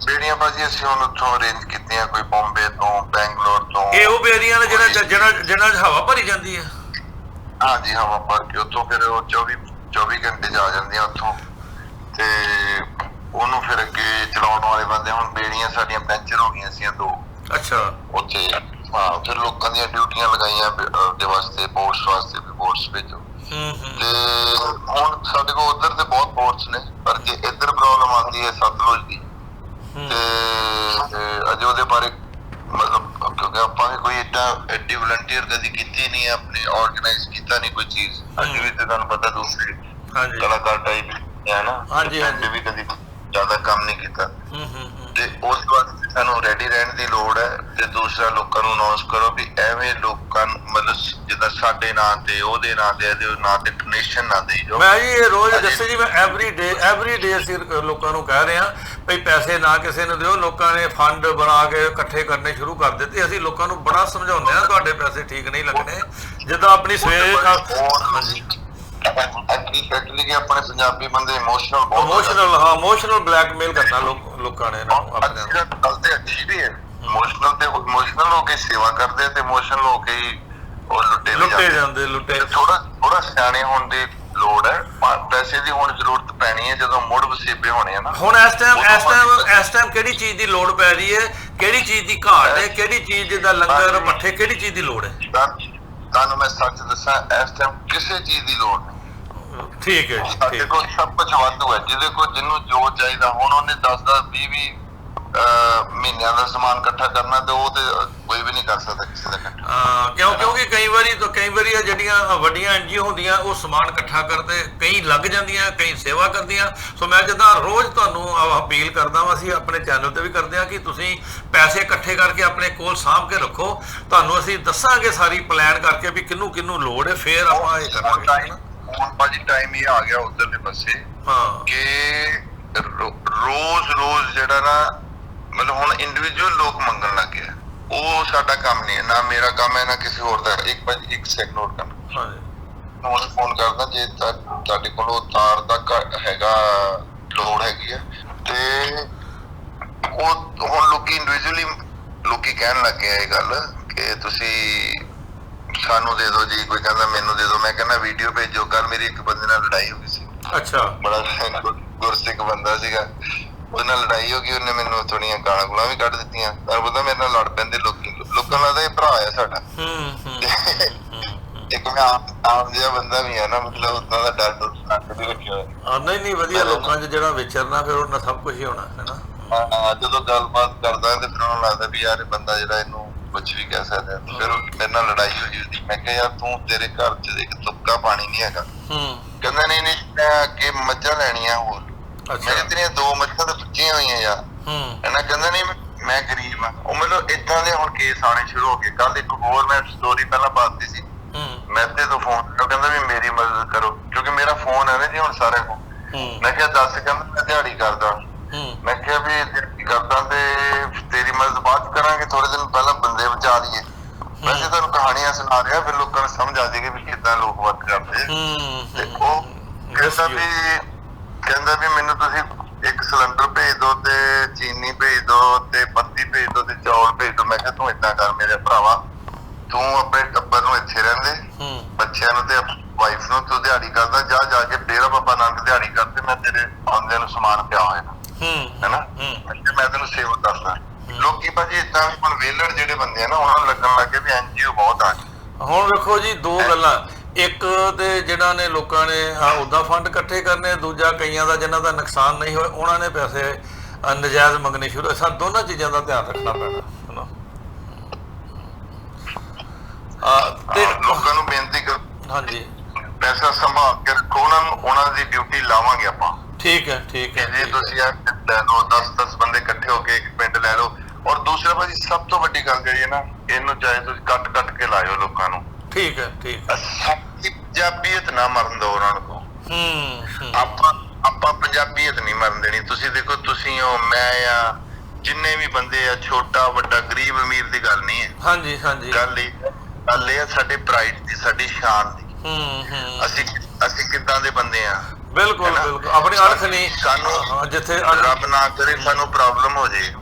ਬੇੜੀਆਂ ਬਾਜੀ ਅਸੀਂ ਹੁਣ ਉੱਥੋਂ ਅਰੇਂਜ ਕੀਤੀਆਂ ਕੋਈ ਬੰਬੇ ਤੋਂ ਬੈਂਗਲੌਰ ਤੋਂ। ਇਹ ਉਹ ਬੇੜੀਆਂ ਨੇ ਜਿਹੜਾ ਜਿਹੜਾ ਜਿਹਨਾਂ 'ਚ ਹਵਾ ਭਰੀ ਜਾਂਦੀ ਹੈ ਹਾਂਜੀ ਹਵਾ ਭਰ ਕੇ ਉੱਥੋਂ ਫਿਰ ਉਹ 24 24 ਘੰਟੇ 'ਚ ਆ ਜਾਂਦੀਆਂ ਉੱਥੋਂ। ਤੇ ਉਹਨੂੰ ਫਿਰ ਅੱਗੇ ਚਲਾਉਣ ਵਾਲੇ ਬੰਦੇ ਹੁਣ ਬੇੜੀਆਂ ਸਾਡੀਆਂ ਪੈਂਚਰ ਹੋ ਗਈਆਂ ਸੀ ਦੋ। ਅੱਛਾ। ਉੱਥੇ ਹਾਂ ਫਿਰ ਲੋਕਾਂ ਦੀਆਂ ਡਿਊਟੀਆਂ ਲਗਾਈਆਂ ਉਹਦੇ ਵਾਸਤੇ ਬੋਰਡਸ ਵਾਸਤੇ ਵੀ ਬੋਰਡਸ ਭੇਜੋ ਹੂੰ ਹੂੰ। ਤੇ ਹੁਣ ਸਾਡੇ ਕੋਲ ਉਧਰ ਤੇ ਬਹੁਤ ਬੋਰਡਸ ਨੇ ਪਰ ਜੇ ਇੱਧਰ ਪ੍ਰੋਬਲਮ ਆਉਂਦੀ ਹੈ ਸਤਲੁਜ ਦੀ। ਤੇ ਅਜੇ ਉਹਦੇ ਬਾਰੇ ਮਤਲਬ ਕਿਉਂਕਿ ਆਪਾਂ ਵੀ ਕੋਈ ਏਡਾ ਐਡੀ ਵਲੰਟੀਅਰ ਕਦੀ ਕੀਤੀ ਨਹੀਂ ਆਪਣੇ ਆਰਗੇਨਾਈਜ਼ ਕੀਤਾ ਨਹੀਂ ਕੋਈ ਚੀਜ਼। ਅੱਜ ਵੀ ਤੇ ਤੁਹਾਨੂੰ ਪਤਾ ਦੂਸਰੀ ਹਾਂਜੀ। ਕਲਾਕਾਰ ਟਾਈਪ ਹੈ ਨਾ? ਹਾਂਜੀ, ਹਾਂਜੀ। ਵੀ ਕਦੀ ਜ਼ਿਆਦਾ ਕੰਮ ਨਹੀਂ ਕੀਤਾ। ਤੇ ਉਸ ਵਾਸਤੇ ਸਾਨੂੰ ਰੈਡੀ ਰਹਿਣ ਦੀ ਲੋੜ ਹੈ ਤੇ ਦੂਸਰਾ ਲੋਕਾਂ ਨੂੰ ਅਨਾਉਂਸ ਕਰੋ ਵੀ ਐਵੇਂ ਲੋਕਾਂ ਨੂੰ ਮਤਲਬ ਜਿੱਦਾਂ ਸਾਡੇ ਨਾਂ ਤੇ ਉਹਦੇ ਨਾਂ ਤੇ ਇਹਦੇ ਨਾਂ ਤੇ ਡੋਨੇਸ਼ਨ ਨਾ ਦੇਈ ਜਾਓ। ਮੈਂ ਜੀ ਇਹ ਰੋਜ਼ ਦੱਸੇ ਜੀ ਮੈਂ ਐਵਰੀ ਡੇ ਐਵਰੀ ਡੇ ਅਸੀਂ ਲੋਕਾਂ ਨੂੰ ਕਹਿ ਰਹੇ ਭਈ ਪੈਸੇ ਨਾ ਕਿਸੇ ਨੂੰ ਦਿਓ ਲੋਕਾਂ ਨੇ ਫੰਡ ਬਣਾ ਕੇ ਇਕੱਠੇ ਕਰਨੇ ਸ਼ੁਰੂ ਕਰ ਦਿੱਤੇ। ਅਸੀਂ ਲੋਕਾਂ ਨੂੰ ਬੜਾ ਸਮਝਾਉਂਦੇ ਹਾਂ ਤੁਹਾਡੇ ਪੈਸੇ ਠੀਕ ਨਹੀਂ ਲੱਗਣੇ। ਜਿੱਦਾਂ ਆਪਣੀ ਸਵੇਰੇ ਹਾਂਜੀ। ਐਕਚੁਅਲੀ ਕਿ ਆਪਣੇ ਪੰਜਾਬੀ ਬੰਦੇ ਇਮੋਸ਼ਨਲ ਬਹੁਤ ਇਮੋਸ਼ਨਲ ਹਾਂ ਇਮੋਸ਼ਨਲ ਬਲੈਕਮੇਲ ਕਰਨਾ ਲੋਕ- ਲੋਕਾਂ ਨੇ ਆਪਣੇ ਗੱਲ ਤੇ ਅੱਛੀ ਵੀ ਹੈ। ਇਮੋਸ਼ਨਲ ਤੇ ਇਮੋਸ਼ਨਲ ਹੋ ਕੇ ਸੇਵਾ ਕਰਦੇ ਤੇ ਇਮੋਸ਼ਨਲ ਹੋ ਕੇ ਹੀ ਉਹ ਲੁੱਟੇ ਲੁੱਟੇ ਜਾਂਦੇ ਲੁੱਟੇ। ਥੋੜਾ ਥੋੜਾ ਸਿਆਣੇ ਹੋਣ ਦੀ ਲੋੜ ਹੈ। ਪੈਸੇ ਦੀ ਹੁਣ ਜ਼ਰੂਰਤ ਪੈਣੀ ਹੈ ਜਦੋਂ ਮੁੜ ਵਸੀਬੇ ਹੋਣੇ ਆ ਨਾ। ਹੁਣ ਇਸ ਟਾਈਮ ਇਸ ਟਾਈਮ ਇਸ ਟਾਈਮ ਕਿਹੜੀ ਚੀਜ਼ ਦੀ ਲੋੜ ਪੈ ਰਹੀ ਹੈ ਕਿਹੜੀ ਚੀਜ਼ ਦੀ ਘਾਟ ਹੈ ਕਿਹੜੀ ਚੀਜ਼ ਦਾ ਲੰਗਰ ਪੱਠੇ ਕਿਹੜੀ ਚੀਜ਼ ਦੀ ਲੋੜ ਹੈ? ਤਾਂ ਤੁਹਾਨੂੰ ਮੈਂ ਸੱਚ ਦੱਸਾਂ ਇਸ ਟਾਈਮ ਕਿਸੇ ਚੀਜ਼ ਦੀ ਲੋੜ ਠੀਕ ਹੈ ਜੀ ਸਾਡੇ ਠੀਕ ਕੋਲ ਸਭ ਕੁਝ ਵਾਧੂ ਹੈ। ਜਿਹਦੇ ਕੋਲ ਜਿਹਨੂੰ ਜੋ ਚਾਹੀਦਾ ਹੁਣ ਉਹਨੇ 10 10 20 20 ਮਹੀਨਿਆਂ ਦਾ ਸਮਾਨ ਇਕੱਠਾ ਕਰਨਾ ਤੇ ਉਹ ਤੇ ਕੋਈ ਵੀ ਨਹੀਂ ਕਰ ਸਕਦਾ ਕਿਸੇ ਦਾ ਇਕੱਠਾ। ਕਿਉਂ ਕਿਉਂਕਿ ਕਈ ਵਾਰੀ ਤਾਂ ਕਈ ਵਾਰੀ ਇਹ ਜਿਹੜੀਆਂ ਵੱਡੀਆਂ ਐਨਜੀਓ ਹੁੰਦੀਆਂ ਉਹ ਸਮਾਨ ਇਕੱਠਾ ਕਰਦੇ ਕਈ ਲੱਗ ਜਾਂਦੀਆਂ ਕਈ ਸੇਵਾ ਕਰਦੀਆਂ। ਸੋ ਮੈਂ ਜਿੱਦਾਂ ਰੋਜ਼ ਤੁਹਾਨੂੰ ਅਪੀਲ ਕਰਦਾ ਹਾਂ ਅਸੀਂ ਆਪਣੇ ਚੈਨਲ ਤੇ ਵੀ ਕਰਦੇ ਹਾਂ ਕਿ ਤੁਸੀਂ ਪੈਸੇ ਇਕੱਠੇ ਕਰਕੇ ਆਪਣੇ ਕੋਲ ਸਾਂਭ ਕੇ ਰੱਖੋ। ਤੁਹਾਨੂੰ ਅਸੀਂ ਦੱਸਾਂਗੇ ਸਾਰੀ ਪਲਾਨ ਕਰਕੇ ਵੀ ਕਿਹਨੂੰ ਕਿਹਨੂੰ ਲੋੜ ਹੈ ਫੇਰ ਆਪਾਂ ਇਹ ਕਰਾਂਗੇ ਹੁਣ ਭਾਜੀ ਟਾਈਮ ਹੀ ਆ ਗਿਆ ਉਧਰਲੇ ਪਾਸੇ ਹਾਂ। ਕਿ ਰੋਜ਼ ਰੋਜ਼ ਜਿਹੜਾ ਨਾ ਮਤਲਬ ਹੁਣ ਇੰਡੀਵਿਜੂਅਲ ਲੋਕ ਮੰਗਣ ਲੱਗ ਗਿਆ ਉਹ ਸਾਡਾ ਕੰਮ ਨਹੀਂ ਹੈ ਨਾ ਮੇਰਾ ਕੰਮ ਹੈ ਨਾ ਕਿਸੇ ਹੋਰ ਦਾ। ਇੱਕ ਭਾਜੀ ਇੱਕ ਸੈਕਿੰਡ ਹੋਰ ਕਰਨਾ ਹਾਂਜੀ। ਹੁਣ ਫੋਨ ਕਰਦਾ ਜੇ ਤੁਹਾਡੇ ਕੋਲ ਉਹ ਤਾਰ ਦਾ ਹੈਗਾ ਲੋੜ ਹੈਗੀ ਆ। ਤੇ ਉਹ ਹੁਣ ਲੋਕੀ ਇੰਡੀਵਿਜੂਅਲੀ ਲੋਕੀ ਕਹਿਣ ਲੱਗੇ ਆ ਇਹ ਗੱਲ ਕਿ ਤੁਸੀਂ ਸਾਨੂੰ ਦੇ ਦਿਓ ਜੀ ਕੋਈ ਕਹਿੰਦਾ ਮੈਨੂੰ ਦੇ ਦਿਓ ਮੈਂ ਕਹਿੰਦਾ ਵੀਡੀਓ ਭੇਜੋ ਕੱਲ ਮੇਰੀ ਇੱਕ ਬੰਦੇ ਨਾਲ ਲੜਾਈ ਹੋ ਗਈ ਸੀ। ਅੱਛਾ। ਬੜਾ ਗੁਰ- ਗੁਰਸਿੱਖ ਬੰਦਾ ਸੀਗਾ। ਉਹਦੇ ਨਾਲ ਲੜਾਈ ਹੋ ਗਈ ਉਹਨੇ ਮੈਨੂੰ ਥੋੜੀਆਂ ਗਾਲਾਂ ਗੁਲਾਂ ਵੀ ਕੱਢ ਦਿੱਤੀਆਂ। ਪਰ ਪਤਾ ਮੇਰੇ ਨਾਲ ਲੜ ਪੈਂਦੇ ਲੋਕੀ। ਲੋਕਾਂ ਨੂੰ ਲੱਗਦਾ ਇਹ ਭਰਾ ਆ ਸਾਡਾ। ਹੂੰ ਹੂੰ ਇੱਕ ਮੈਂ ਆਮ ਜਿਹਾ ਬੰਦਾ ਵੀ ਆ ਨਾ ਮਤਲਬ ਉਦਾਂ ਦਾ ਡਰ ਡਰ ਨੱਕ ਵੀ ਰੱਖਿਆ ਹੋਇਆ। ਆ ਨਹੀਂ ਨਹੀਂ ਵਧੀਆ ਲੋਕਾਂ 'ਚ ਜਿਹੜਾ ਵਿਚਰਨਾ ਫਿਰ ਉਹਨਾਂ ਸਭ ਕੁਝ ਹੀ ਹੋਣਾ ਹੈ ਨਾ? ਹਾਂ, ਜਦੋਂ ਗੱਲਬਾਤ ਕਰਦਾ ਤੇ ਫਿਰ ਉਹਨੂੰ ਲੱਗਦਾ ਵੀ ਯਾਰ ਇਹ ਬੰਦਾ ਜਿਹੜਾ ਇਹਨੂੰ ਕੁਝ ਵੀ ਕਹਿ ਸਕਦਾ ਹੈ। ਫਿਰ ਉਹ ਮੇਰੇ ਨਾਲ ਲੜਾਈ ਹੋ ਜਾਂਦੀ ਮੈਂ ਕਿਹਾ ਯਾਰ ਤੂੰ ਤੇਰੇ ਘਰ 'ਚ ਇੱਕ ਤੁੱਕਾ ਪਾਣੀ ਨਹੀਂ ਹੈਗਾ। ਹੂੰ। ਕਹਿੰਦਾ ਨਹੀਂ ਨਹੀਂ ਮੈਂ ਕਿ ਮੱਝਾਂ ਲੈਣੀਆਂ ਹੋਰ। ਮੈਂ ਅੱਛਾ ਕਿਹਾ ਤੇਰੀਆਂ ਦੋ ਮੱਝਾਂ ਤਾਂ ਬੱਚੀਆਂ ਹੋਈਆਂ ਯਾਰ। ਹੂੰ। ਇਹਨਾਂ ਕਹਿੰਦਾ ਨਹੀਂ ਮੈਂ- ਮੈਂ ਗਰੀਬ ਆ। ਉਹ ਮੈਨੂੰ ਇਦਾਂ ਦੇ ਹੁਣ ਕੇਸ ਆਣੇ ਸ਼ੁਰੂ ਹੋ ਗਏ। ਕੱਲ ਇੱਕ ਹੋਰ ਮੈਂ ਸਟੋਰੀ ਪਹਿਲਾਂ ਪਾਤੀ ਸੀ। ਹੂੰ। ਮੈਂ ਤੇ ਤੋਂ ਫੋਨ ਕਹਿੰਦਾ ਵੀ ਮੇਰੀ ਮਦਦ ਕਰੋ। ਕਿਉਂਕਿ ਮੇਰਾ ਫੋਨ ਹੈ ਨਾ ਜੀ ਹੁਣ ਸਾਰਿਆਂ ਕੋਲ। ਮੈਂ ਕਿਹਾ ਦੱਸ ਕਹਿੰਦਾ ਮੈਂ ਦਿਹਾੜੀ ਕਰਦਾ। ਮੈਂ ਕਿਹਾ ਵੀ ਦਿਹਾੜੀ ਕਰਦਾ ਤੇ ਤੇਰੀ ਮਦਦ ਬਾਅਦ ਕਰਾਂਗੇ ਥੋੜੇ ਦਿਨ ਪਹਿਲਾਂ ਬੰਦੇ ਬਚਾ ਲਈਏ। ਵੈਸੇ ਤੁਹਾਨੂੰ ਕਹਾਣੀਆਂ ਸੁਣਾ ਰਿਹਾ ਫਿਰ ਲੋਕਾਂ ਨੂੰ ਸਮਝ ਆ ਜਾਏਗੀ ਵੀ ਕਿੱਦਾਂ ਲੋਕ ਵਰਤ ਕਰਦੇ ਤੇ ਉਹ ਕਹਿੰਦਾ ਵੀ ਕਹਿੰਦਾ ਵੀ ਮੈਨੂੰ ਤੁਸੀਂ ਇੱਕ ਸਿਲੰਡਰ ਭੇਜ ਦਿਓ ਤੇ ਚੀਨੀ ਭੇਜ ਦਿਓ ਤੇ ਪੱਤੀ ਭੇਜ ਦਿਓ ਤੇ ਚੌਲ ਭੇਜ ਦਿਓ ਮੈਂ ਕਿਹਾ ਤੂੰ ਏਦਾਂ ਕਰ ਮੇਰੇ ਭਰਾਵਾ ਤੂੰ ਆਪਣੇ ਟੱਬਰ ਨੂੰ ਇੱਥੇ ਰਹਿੰਦੇ। ਹੂੰ। ਬੱਚਿਆਂ ਨੂੰ ਤੇ ਵਾਈਫ ਨੂੰ ਤੂੰ ਦਿਹਾੜੀ ਕਰਦਾ ਜਾ ਜਾ ਕੇ ਡੇਰਾ ਬਾਬਾ ਨਾਨਕ ਦਿਹਾੜੀ ਕਰ ਤੇ ਮੈਂ ਤੇਰੇ ਆਉਂਦਿਆਂ ਨੂੰ ਸਮਾਨ ਪਿਆ ਹੋਇਆ। ਹੂੰ ਹੈਨਾ? ਮੈਂ ਤੈਨੂੰ ਸੇਵਾ ਕਰਦਾ ਲੋਕੀ ਭਾਜੀ ਇਦਾਂ ਹੁਣ ਵੇਲੜ ਜਿਹੜੇ ਬੰਦੇ ਆ ਨਾ ਉਹਨਾਂ ਨੂੰ ਲੱਗਣ ਲੱਗੇ ਵੀ ਐਨਜੀਓ ਬਹੁਤ ਆ ਹੁਣ ਵੇਖੋ ਜੀ ਦੋ ਗੱਲਾਂ। ਇੱਕ ਤੇ ਜਿਹੜਾ ਨੇ ਲੋਕਾਂ ਨੇ ਹਾਂ ਉਦਾਂ ਫੰਡ ਇਕੱਠੇ ਕਰਨੇ ਦੂਜਾ ਕਈਆਂ ਦਾ ਜਿਨ੍ਹਾਂ ਦਾ ਨੁਕਸਾਨ ਨਹੀਂ ਹੋਇਆ ਉਹਨਾਂ ਨੇ ਪੈਸੇ ਨਜਾਇਜ਼ ਮੰਗਣੇ ਸ਼ੁਰੂ ਸਾ ਦੋਨਾਂ ਚੀਜ਼ਾਂ ਦਾ ਧਿਆਨ ਰੱਖਣਾ ਪੈਣਾ ਹਨਾ? ਆ ਤੇ ਲੋਕਾਂ ਨੂੰ ਬੇਨਤੀ ਕਰ ਹਾਂਜੀ। ਪੈਸਾ ਸੰਭਾਲ ਕੇ ਰੱਖੋ ਉਹਨਾਂ ਨੂੰ ਉਹਨਾਂ ਦੀ ਡਿਊਟੀ ਲਾਵਾਂਗੇ ਆਪਾਂ। ਠੀਕ ਹੈ ਠੀਕ ਹੈ ਜੇ। ਤੁਸੀਂ ਆ ਲੈ ਲਓ 10 10 ਬੰਦੇ ਇਕੱਠੇ ਹੋ ਕੇ ਇੱਕ ਪਿੰਡ ਲੈ ਲਓ। ਔਰ ਦੂਸਰਾ ਭਾਜੀ ਸਭ ਤੋਂ ਵੱਡੀ ਗੱਲ ਜਿਹੜੀ ਹੈ ਨਾ ਇਹਨੂੰ ਚਾਹੇ ਤੁਸੀਂ ਕੱਟ ਕੱਟ ਕੇ ਲਾਇਓ ਲੋਕਾਂ ਨੂੰ। ਠੀਕ ਹੈ ਠੀਕ ਸਾਡੀ ਪੰਜਾਬੀਅਤ ਨਾ ਮਰਨ ਦਿਓ ਉਹਨਾਂ ਨੂੰ। ਹੂੰ ਆਪਾਂ ਆਪਾਂ ਪੰਜਾਬੀਅਤ ਨਹੀਂ ਮਰਨ ਦੇਣੀ। ਤੁਸੀਂ ਦੇਖੋ ਤੁਸੀਂ ਹੋ ਮੈਂ ਆ ਜਿੰਨੇ ਵੀ ਬੰਦੇ ਆ ਛੋਟਾ ਵੱਡਾ ਗਰੀਬ ਅਮੀਰ ਦੀ ਗੱਲ ਨਹੀਂ ਹੈ। ਹਾਂਜੀ ਹਾਂਜੀ। ਗੱਲ ਇਹ ਗੱਲ ਇਹ ਸਾਡੇ ਪ੍ਰਾਈਡ ਦੀ ਸਾਡੀ ਸ਼ਾਨ ਦੀ। ਹੂੰ ਹੂੰ। ਅਸੀਂ ਅਸੀਂ ਕਿੱਦਾਂ ਦੇ ਬੰਦੇ ਆ? ਬਿਲਕੁਲ? ਬਿਲਕੁਲ। ਆਪਣੀ ਅਣਖ ਨਹੀਂ। ਸਾਨੂੰ- ਜਿੱਥੇ ਰੱਬ ਨਾ ਕਰੇ ਸਾਨੂੰ ਪ੍ਰੋਬਲਮ ਹੋ ਜੇ।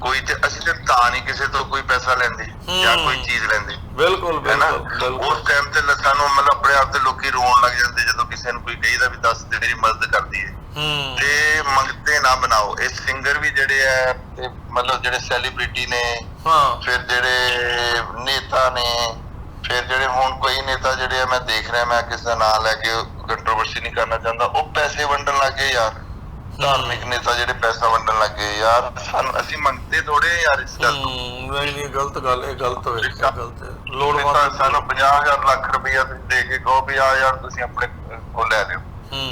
ਕੋਈ ਤੇ ਅਸੀਂ ਤੇ ਤਾਂ ਨਹੀਂ ਕਿਸੇ ਤੋਂ ਕੋਈ ਪੈਸਾ ਲੈਂਦੇ ਜਾਂ। ਕੋਈ ਚੀਜ਼ ਲੈਂਦੇ। ਬਿਲਕੁਲ ਬਿਲਕੁਲ ਉਸ ਟਾਈਮ ਤੇ ਸਾਨੂੰ ਮਤਲਬ ਆਪਣੇ ਆਪ ਤੇ ਲੋਕੀ ਰੋਣ ਲੱਗ ਜਾਂਦੇ ਜਦੋਂ ਕਿਸੇ ਨੂੰ ਕੋਈ ਕਹੀਦਾ ਵੀ ਦੱਸ ਤੇ ਮੇਰੀ ਮਦਦ ਕਰਦੀ ਹੈ। ਤੇ ਮੰਗਤੇ ਨਾ ਬਣਾਓ। ਇਹ ਸਿੰਗਰ ਵੀ ਜਿਹੜੇ ਆ ਤੇ ਮਤਲਬ ਜਿਹੜੇ ਸੈਲੀਬ੍ਰਿਟੀ ਨੇ ਹਾਂ। ਫਿਰ ਜਿਹੜੇ ਨੇਤਾ ਨੇ ਫਿਰ ਜਿਹੜੇ ਹੁਣ ਕੋਈ ਨੇਤਾ ਜਿਹੜੇ ਆ ਮੈਂ ਦੇਖ ਰਿਹਾ ਮੈਂ ਕਿਸੇ ਦਾ ਨਾਮ ਲੈ ਕੇ ਕੰਟਰੋਵਰਸੀ ਨਹੀਂ ਕਰਨਾ ਚਾਹੁੰਦਾ ਉਹ ਪੈਸੇ ਵੰਡਣ ਲੱਗੇ ਯਾਰ। ਧਾਰਮਿਕ ਨੇਤਾ ਜਿਹੜੇ ਪੈਸਾ ਵੰਡਣ ਲੱਗੇ ਯਾਰ ਸਾਨੂੰ ਅਸੀਂ ਮੰਗਤੇ ਥੋੜੇ ਯਾਰ ਇਸ ਗੱਲ ਤੋਂ। ਨਹੀਂ ਨਹੀਂ ਗਲਤ ਗੱਲ ਇਹ ਗਲਤ ਇਹ ਗਲਤ ਹੈ। ਲੋੜਵੰਦ ਸਾਨੂੰ 50000 ਲੱਖ ਰੁਪਇਆ ਦੇ ਕੇ ਕਹੋ ਵੀ ਆ ਯਾਰ ਤੁਸੀਂ ਆਪਣੇ ਕੋਲ ਲੈ ਲਿਓ।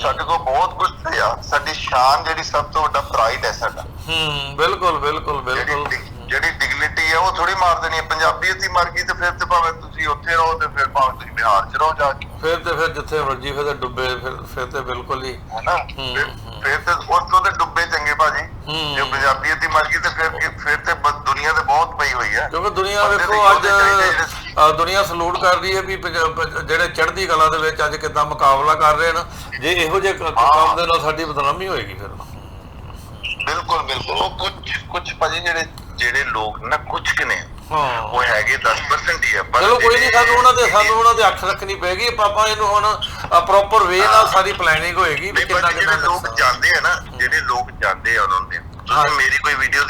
ਸਾਡੇ ਕੋਲ ਬਹੁਤ ਕੁਝ ਹੈ ਯਾਰ ਸਾਡੀ ਸ਼ਾਨ ਜਿਹੜੀ ਸਭ ਤੋਂ ਵੱਡਾ ਪ੍ਰਾਈਡ ਹੈ ਸਾਡਾ। ਹੂੰ ਬਿਲਕੁਲ ਬਿਲਕੁਲ ਬਿਲਕੁਲ। ਜਿਹੜੀ ਡਿਗਨਿਟੀ ਹੈ ਉਹ ਥੋੜੀ ਮਾਰ ਦੇਣੀ ਹੈ ਪੰਜਾਬੀਅਤ ਹੀ ਮਰ ਗਈ ਤੇ ਫਿਰ ਤੇ ਭਾਵੇਂ ਤੁਸੀਂ ਉੱਥੇ ਰਹੋ ਤੇ ਫਿਰ ਭਾਵੇਂ ਤੁਸੀਂ ਬਿਹਾਰ 'ਚ ਰਹੋ ਜਾ ਕੇ। ਫਿਰ ਤੇ ਫਿਰ ਜਿੱਥੇ ਮਰਜ਼ੀ ਫਿਰ ਤੇ ਡੁੱਬੇ ਫਿਰ ਫਿਰ ਤੇ ਬਿਲਕੁਲ ਹੀ। ਹੈਨਾ? ਫਿਰ ਤੇ ਉਸ ਤੋਂ ਤੇ ਡੁੱਬੇ ਚੰਗੇ ਭਾਜੀ। ਜੇ ਪੰਜਾਬੀਅਤ ਹੀ ਮਰ ਗਈ ਤੇ ਫਿਰ ਫਿਰ ਤੇ ਦੁਨੀਆ ਤੇ ਬਹੁਤ ਪਈ ਹੋਈ ਹੈ ਕਿਉਂਕਿ ਦੁਨੀਆ ਵੇਖੋ ਅੱਜ ਦੁਨੀਆ ਸਲੂਟ ਕਰ ਰਹੀ ਹੈ ਵੀ ਜਿਹੜੇ ਚੜ੍ਹਦੀ ਕਲਾ ਦੇ ਵਿੱਚ ਅੱਜ ਕਿਦਾਂ ਮੁਕਾਬਲਾ ਕਰ ਰਹੇ ਨੇ ਜੇ ਇਹੋ ਜਿਹੇ ਕੰਮ ਦੇ ਨਾਲ ਸਾਡੀ ਬਦਨਾਮੀ ਹੋਏਗੀ ਫਿਰ। ਬਿਲਕੁਲ ਬਿਲਕੁਲ। ਉਹ ਕੁਝ ਕੁਝ ਭਾਜੀ ਜਿਹੜੇ ਜਿਹੜੇ ਲੋਕ ਨਾ ਕੁਝ ਕਿ ਨੇ ਉਹ ਹੈਗੇ 10% ਹੀ ਆ ਪਰ ਚਲੋ ਕੋਈ ਨਹੀਂ ਸਾਨੂੰ ਉਹਨਾਂ ਦੇ ਸਾਨੂੰ ਉਹਨਾਂ ਦੇ ਅੱਖ ਰੱਖਣੀ ਪੈਗੀ ਪਾਪਾ ਇਹਨੂੰ ਹੁਣ ਪ੍ਰੋਪਰ ਵੇ ਨਾਲ ਸਾਰੀ ਪਲੈਨਿੰਗ ਹੋਏਗੀ ਵੀ ਕਿੰਨਾ ਕਿੰਨਾ ਜਿਹੜੇ ਲੋਕ। ਜਾਂਦੇ ਆ ਨਾ ਜਿਹੜੇ ਲੋਕ ਜਾਂਦੇ ਆ ਉਹਨਾਂ ਦੇ। ਤੁਸੀਂ ਮੇਰੀ ਕੋਈ ਵੀਡੀਓ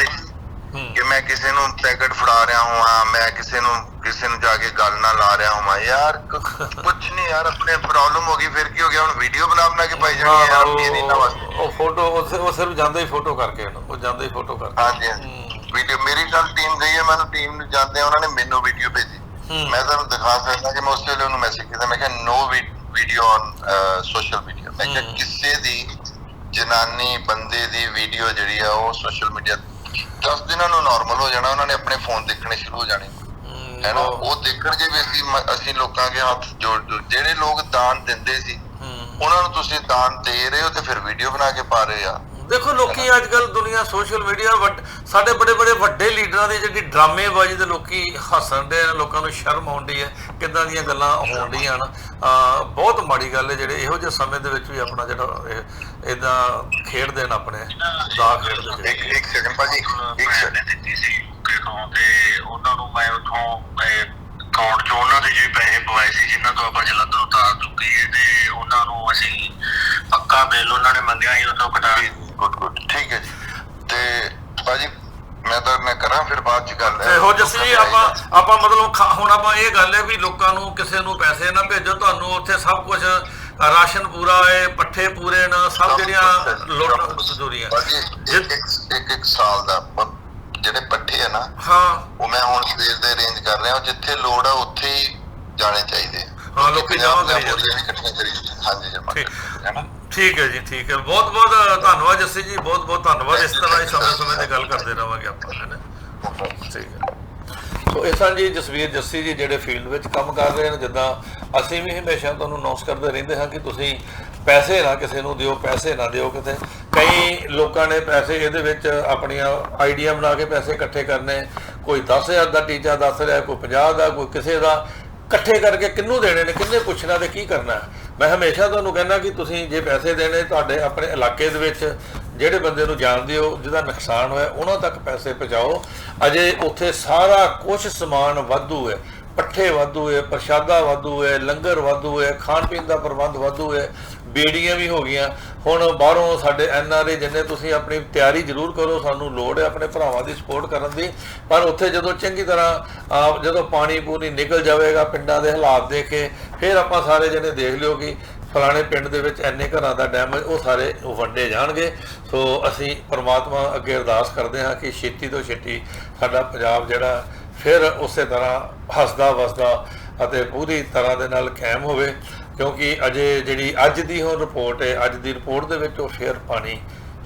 ਹੂੰ। ਕਿ ਮੈਂ ਕਿਸੇ ਨੂੰ ਪੈਕਟ ਫੜਾ ਰਿਹਾ ਹਾਂ ਮੈਂ ਕਿਸੇ ਨੂੰ ਕਿਸੇ ਨੂੰ ਜਾ ਕੇ ਗੱਲ ਨਾ ਲਾ ਰਿਹਾ ਹਾਂ ਯਾਰ ਕੁ- ਕੁਛ ਨਹੀਂ ਯਾਰ ਆਪਣੇ ਪ੍ਰੋਬਲਮ ਹੋ ਗਈ ਫਿਰ ਕੀ ਹੋ ਗਿਆ? ਹੁਣ ਵੀਡੀਓ ਬਣਾ ਬਣਾ ਕੇ ਪਾਈ ਜਾਣੀ ਯਾਰ ਮੇਰੀ ਨਾ ਵਾਸਤੇ। ਉਹ ਉਹ ਫੋਟੋ ਉਹ ਸਿਰਫ ਜਾਂਦਾ ਹੀ ਫੋਟੋ ਕਰਕੇ ਉਹ ਜਾਂਦਾ ਹੀ ਫੋਟੋ ਕਰਕੇ। ਹਾਂਜੀ ਹਾਂਜੀ। ਵੀਡੀਓ ਮੇਰੀ ਨਾਲ ਟੀਮ ਗਈ ਹੈ ਮੈਨੂੰ ਟੀਮ ਨੂੰ ਜਾਂਦੇ ਉਹਨਾਂ ਨੇ ਮੈਨੂੰ ਵੀਡੀਓ ਭੇਜੀ। ਮੈਂ ਤੁਹਾਨੂੰ ਦਿਖਾ ਸਕਦਾ ਕਿ ਮੈਂ ਉਸ ਵੇਲੇ ਉਹਨੂੰ ਮੈਸੇਜ ਕੀਤਾ। ਮੈਂ ਕਿਹਾ no video on social media ਮੈਂ ਕਿਹਾ। ਕਿਸੇ ਦੀ ਜਨਾਨੀ ਬੰਦੇ ਦੀ ਵੀਡੀਓ ਜਿਹੜੀ ਆ ਉਹ ਸੋਸ਼ਲ ਮੀਡੀਆ 10 ਦਿਨਾਂ ਨੂੰ ਨਾਰਮਲ ਹੋ ਜਾਣਾ। ਉਹਨਾਂ ਨੇ ਆਪਣੇ ਫੋਨ ਦੇਖਣੇ ਸ਼ੁਰੂ ਹੋ ਜਾਣੇ। ਹੂੰ, ਨਾ ਉਹ- ਦੇਖਣਗੇ ਵੀ ਅਸੀਂ ਅਸੀਂ ਲੋਕਾਂ ਅੱਗੇ ਹੱਥ ਜੋੜ ਜਿਹੜੇ ਲੋਕ ਦਾਨ ਦਿੰਦੇ ਸੀ। ਉਹਨਾਂ ਨੂੰ ਤੁਸੀਂ ਦਾਨ ਦੇ ਰਹੇ ਹੋ ਤੇ ਫਿਰ ਵੀਡੀਓ ਬਣਾ ਕੇ ਪਾ ਰਹੇ ਆ। ਦੇਖੋ ਲੋਕੀ ਅੱਜ ਕੱਲ ਦੁਨੀਆ ਸੋਸ਼ਲ ਮੀਡੀਆ ਸਾਡੇ ਬੜੇ ਬੜੇ ਵੱਡੇ ਲੀਡਰਾਂ ਦੀ ਜਿਹੜੀ ਡਰਾਮੇਬਾਜ਼ੀ ਦੇ ਲੋਕੀ ਹੱਸਣ ਦੇ ਲੋਕਾਂ ਨੂੰ ਸ਼ਰਮ ਆਉਂਦੀ ਹੈ ਕਿੱਦਾਂ ਦੀਆਂ ਗੱਲਾਂ ਹੋਣਡੀਆਂ ਹਨ। ਬਹੁਤ ਮਾੜੀ ਗੱਲ ਹੈ ਜਿਹੜੇ ਇਹੋ ਜਿਹੇ ਸਮੇਂ ਦੇ ਵਿੱਚ ਵੀ ਆਪਣਾ ਜਿਹੜਾ ਇਦਾਂ ਖੇਡਦੇ ਨੇ ਆਪਣੇ ਦਾ ਖੇਡਦੇ। ਇੱਕ ਇੱਕ ਸੈਕਿੰਡ ਭਾਜੀ ਇੱਕ ਸੈਕਿੰਡ ਦਿੱਤੀ ਸੀ ਤੇ ਉਹਨਾਂ ਨੂੰ ਮੈਂ ਉਥੋਂ ਅਕਾਊਂਟ ਚੋਂ ਉਹਨਾਂ ਦੇ ਜਿਹੜੇ ਪੈਸੇ ਪਵਾਏ ਸੀ ਜਿਨ੍ਹਾਂ ਤੋਂ ਆਪਾਂ ਜਲੰਧਰ ਉਤਾਰ ਚੁੱਕੇ ਹੈ ਤੇ ਉਹਨਾਂ ਨੂੰ ਅਸੀਂ ਪੱਕਾ ਬਿੱਲ ਉਹਨਾਂ ਨੇ ਮੰਗਿਆ ਸੀ ਉਹ ਤੋਂ ਕਟਾ ਗੁੱਡ ਗੁੱਡ ਠੀਕ ਹੈ ਜੀ। ਤੇ ਭਾਜੀ ਮੈਂ ਤਾਂ ਮੈਂ ਕਰਾਂ ਫਿਰ ਬਾਅਦ ਚ ਗੱਲ। ਤੇ ਹੋ ਜੱਸੀ ਜੀ ਆਪਾਂ ਆਪਾਂ ਮਤਲਬ ਖਾ- ਹੁਣ ਆਪਾਂ ਇਹ ਗੱਲ ਹੈ ਵੀ ਲੋਕਾਂ ਨੂੰ ਕਿਸੇ ਨੂੰ ਪੈਸੇ ਨਾ ਭੇਜੋ ਤੁਹਾਨੂੰ ਉੱਥੇ ਸਭ ਕੁਝ ਰਾਸ਼ਨ ਪੂਰਾ ਹੈ ਪੱਠੇ ਪੂਰੇ ਨੇ ਸਭ ਜਿਹੜੀਆਂ ਲੋਟ ਜ਼ਰੂਰੀਆਂ ਭਾਜੀ ਇੱਕ ਇੱਕ- ਇੱਕ ਇੱਕ ਸਾਲ ਦਾ ਪ- ਜਿਹੜੇ ਪੱਠੇ ਆ ਨਾ ਹਾਂ। ਉਹ ਮੈਂ ਹੁਣ ਸਵੇਰ ਦੇ ਅਰੇਂਜ ਕਰ ਰਿਹਾ ਜਿੱਥੇ ਲੋੜ ਆ ਉੱਥੇ ਹੀ ਜਾਣੇ ਚਾਹੀਦੇ ਆ। ਹਾਂ, ਲੋਕੀ ਜਮ੍ਹਾਂ ਕਰੀ ਪੰਜਾਹ ਬੋਰੀਆਂ ਵੀ ਇਕੱਠੀਆਂ ਕਰੀ ਜਾਂਦੇ। ਹਾਂਜੀ ਜਮਾ ਠੀਕ। ਹੈ ਨਾ? ਠੀਕ ਹੈ ਜੀ, ਠੀਕ ਹੈ। ਬਹੁਤ ਬਹੁਤ ਧੰਨਵਾਦ ਜੱਸੀ ਜੀ, ਬਹੁਤ ਬਹੁਤ ਧੰਨਵਾਦ। ਇਸ ਤਰ੍ਹਾਂ ਹੀ ਸਮੇਂ ਸਮੇਂ ਤੇ ਗੱਲ ਕਰਦੇ ਰਹਾਂਗੇ ਆਪਾਂ, ਹੈ ਨਾ? ਠੀਕ ਹੈ। ਸੋ ਇਸ ਤਰ੍ਹਾਂ ਜੀ ਜਸਵੀਰ, ਜੱਸੀ ਜੀ ਜਿਹੜੇ ਫੀਲਡ ਵਿੱਚ ਕੰਮ ਕਰ ਰਹੇ ਨੇ, ਜਿੱਦਾਂ ਅਸੀਂ ਵੀ ਹਮੇਸ਼ਾ ਤੁਹਾਨੂੰ ਅਨਾਉਂਸ ਕਰਦੇ ਰਹਿੰਦੇ ਹਾਂ ਕਿ ਤੁਸੀਂ ਪੈਸੇ ਨਾ ਕਿਸੇ ਨੂੰ ਦਿਓ, ਪੈਸੇ ਨਾ ਦਿਓ ਕਿਤੇ। ਕਈ ਲੋਕਾਂ ਨੇ ਪੈਸੇ ਇਹਦੇ ਵਿੱਚ ਆਪਣੀਆਂ ਆਈਡੀਆ ਬਣਾ ਕੇ ਪੈਸੇ ਇਕੱਠੇ ਕਰਨੇ। ਕੋਈ 10000 ਦਾ ਟੀਚਾ ਦੱਸ ਰਿਹਾ, ਕੋਈ 50 ਦਾ, ਕੋਈ ਕਿਸੇ ਦਾ। ਇਕੱਠੇ ਕਰਕੇ ਕਿੰਨੂੰ ਦੇਣੇ ਨੇ, ਕਿੰਨੇ ਪੁੱਛਣਾ ਤੇ ਕੀ ਕਰਨਾ? ਮੈਂ ਹਮੇਸ਼ਾ ਤੁਹਾਨੂੰ ਕਹਿੰਦਾ ਕਿ ਤੁਸੀਂ ਜੇ ਪੈਸੇ ਦੇਣੇ ਤੁਹਾਡੇ ਆਪਣੇ ਇਲਾਕੇ ਦੇ ਵਿੱਚ, ਜਿਹੜੇ ਬੰਦੇ ਨੂੰ ਜਾਣਦੇ ਹੋ, ਜਿਹਦਾ ਨੁਕਸਾਨ ਹੋਇਆ, ਉਹਨਾਂ ਤੱਕ ਪੈਸੇ ਪਹੁੰਚਾਓ। ਅਜੇ ਉੱਥੇ ਸਾਰਾ ਕੁਝ ਸਮਾਨ ਵਾਧੂ ਹੈ। ਪੱਠੇ ਵਾਧੂ ਹੈ, ਪ੍ਰਸ਼ਾਦਾ ਵਾਧੂ ਹੈ, ਲੰਗਰ ਵਾਧੂ ਹੈ ਖਾਣ ਪੀਣ ਦਾ ਪ੍ਰਬੰਧ ਵਾਧੂ ਹੈ। ਬੇੜੀਆਂ ਵੀ ਹੋ ਗਈਆਂ। ਹੁਣ ਬਾਹਰੋਂ ਸਾਡੇ ਐਨ ਆਰ ਏ ਜਿੰਨੇ ਤੁਸੀਂ ਆਪਣੀ ਤਿਆਰੀ ਜ਼ਰੂਰ ਕਰੋ ਸਾਨੂੰ ਲੋੜ ਹੈ ਆਪਣੇ ਭਰਾਵਾਂ ਦੀ ਸਪੋਰਟ ਕਰਨ ਦੀ। ਪਰ ਉੱਥੇ ਜਦੋਂ ਚੰਗੀ ਤਰ੍ਹਾਂ ਅਹ, ਜਦੋਂ ਪਾਣੀ ਪੂਰੀ ਨਿਕਲ ਜਾਵੇਗਾ ਪਿੰਡਾਂ ਦੇ ਹਾਲਾਤ ਦੇਖ ਕੇ ਫਿਰ ਆਪਾਂ ਸਾਰੇ ਜਣੇ ਦੇਖ ਲਿਓ ਕਿ ਫਲਾਣੇ ਪਿੰਡ ਦੇ ਵਿੱਚ ਐਨੇ ਘਰਾਂ ਦਾ ਡੈਮੇਜ ਉਹ ਸਾਰੇ ਵੰਡੇ ਜਾਣਗੇ। ਸੋ ਅਸੀਂ ਪਰਮਾਤਮਾ ਅੱਗੇ ਅਰਦਾਸ ਕਰਦੇ ਹਾਂ ਕਿ ਛੇਤੀ ਤੋਂ ਛੇਤੀ ਸਾਡਾ ਪੰਜਾਬ ਜਿਹੜਾ ਫਿਰ ਉਸੇ ਤਰ੍ਹਾਂ ਹੱਸਦਾ ਵਸਦਾ ਅਤੇ ਪੂਰੀ ਤਰ੍ਹਾਂ ਦੇ ਨਾਲ ਕਾਇਮ ਹੋਵੇ। ਕਿਉਂਕਿ ਅਜੇ ਜਿਹੜੀ ਅੱਜ ਦੀ ਹੁਣ ਰਿਪੋਰਟ ਹੈ, ਅੱਜ ਦੀ ਰਿਪੋਰਟ ਦੇ ਵਿੱਚ ਉਹ ਫਿਰ ਪਾਣੀ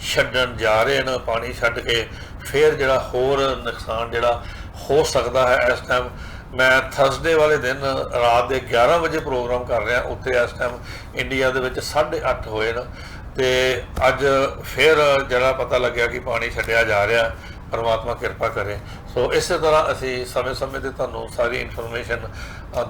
ਛੱਡਣ ਜਾ ਰਹੇ ਨੇ ਪਾਣੀ ਛੱਡ ਕੇ ਫਿਰ ਜਿਹੜਾ ਹੋਰ ਨੁਕਸਾਨ ਜਿਹੜਾ ਹੋ ਸਕਦਾ ਹੈ ਇਸ ਟਾਈਮ ਮੈਂ ਥਰਸਡੇ ਵਾਲੇ ਦਿਨ ਰਾਤ ਦੇ 11 ਵਜੇ ਪ੍ਰੋਗਰਾਮ ਕਰ ਰਿਹਾ, ਉੱਥੇ ਇਸ ਟਾਈਮ ਇੰਡੀਆ ਦੇ ਵਿੱਚ 8:30 ਹੋਏ ਨੇ ਤੇ ਅੱਜ ਫਿਰ ਜਿਹੜਾ ਪਤਾ ਲੱਗਿਆ ਕਿ ਪਾਣੀ ਛੱਡਿਆ ਜਾ ਰਿਹਾ। ਪਰਮਾਤਮਾ ਕਿਰਪਾ ਕਰੇ। ਸੋ ਇਸੇ ਤਰ੍ਹਾਂ ਅਸੀਂ ਸਮੇਂ-ਸਮੇਂ ਤੇ ਤੁਹਾਨੂੰ ਸਾਰੀ ਇਨਫੋਰਮੇਸ਼ਨ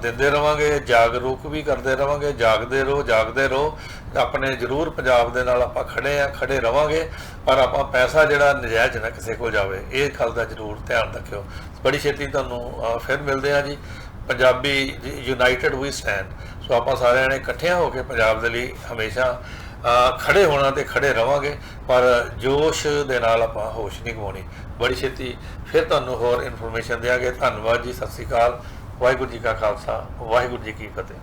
ਦਿੰਦੇ ਰਵਾਂਗੇ, ਜਾਗਰੂਕ ਵੀ ਕਰਦੇ ਰਵਾਂਗੇ, ਜਾਗਦੇ ਰਹੋ ਜਾਗਦੇ ਰਹੋ। ਆਪਣੇ ਜ਼ਰੂਰ ਪੰਜਾਬ ਦੇ ਨਾਲ ਆਪਾਂ ਖੜੇ ਆ, ਖੜੇ ਰਵਾਂਗੇ। ਪਰ ਆਪਾਂ ਪੈਸਾ ਜਿਹੜਾ ਨਜਾਇਜ਼ ਨਾ ਕਿਸੇ ਕੋਲ ਜਾਵੇ, ਇਹ ਗੱਲ ਦਾ ਜ਼ਰੂਰ ਧਿਆਨ ਰੱਖਿਓ। ਬੜੀ ਛੇਤੀ ਤੁਹਾਨੂੰ ਫਿਰ ਮਿਲਦੇ ਆ ਜੀ। ਪੰਜਾਬੀ ਯੂਨਾਈਟਿਡ ਵੀ ਸਟੈਂਡ। ਸੋ ਆਪਾਂ ਸਾਰਿਆਂ ਨੇ ਇਕੱਠਿਆਂ ਹੋ ਕੇ ਪੰਜਾਬ ਦੇ ਲਈ ਹਮੇਸ਼ਾ ਖੜੇ ਹੋਣਾ ਤੇ ਖੜੇ ਰਵਾਂਗੇ, ਪਰ ਜੋਸ਼ ਦੇ ਨਾਲ ਆਪਾਂ ਹੋਸ਼ ਨਹੀਂ ਗਵਾਉਣੀ ਬੜੀ ਛੇਤੀ ਫਿਰ ਤੁਹਾਨੂੰ ਹੋਰ ਇਨਫੋਰਮੇਸ਼ਨ ਦਿਆਂਗੇ। ਧੰਨਵਾਦ ਜੀ, ਸਤਿ ਸ੍ਰੀ ਅਕਾਲ। ਵਾਹਿਗੁਰੂ ਜੀ ਕਾ ਖਾਲਸਾ, ਵਾਹਿਗੁਰੂ ਜੀ ਕੀ ਫਤਿਹ।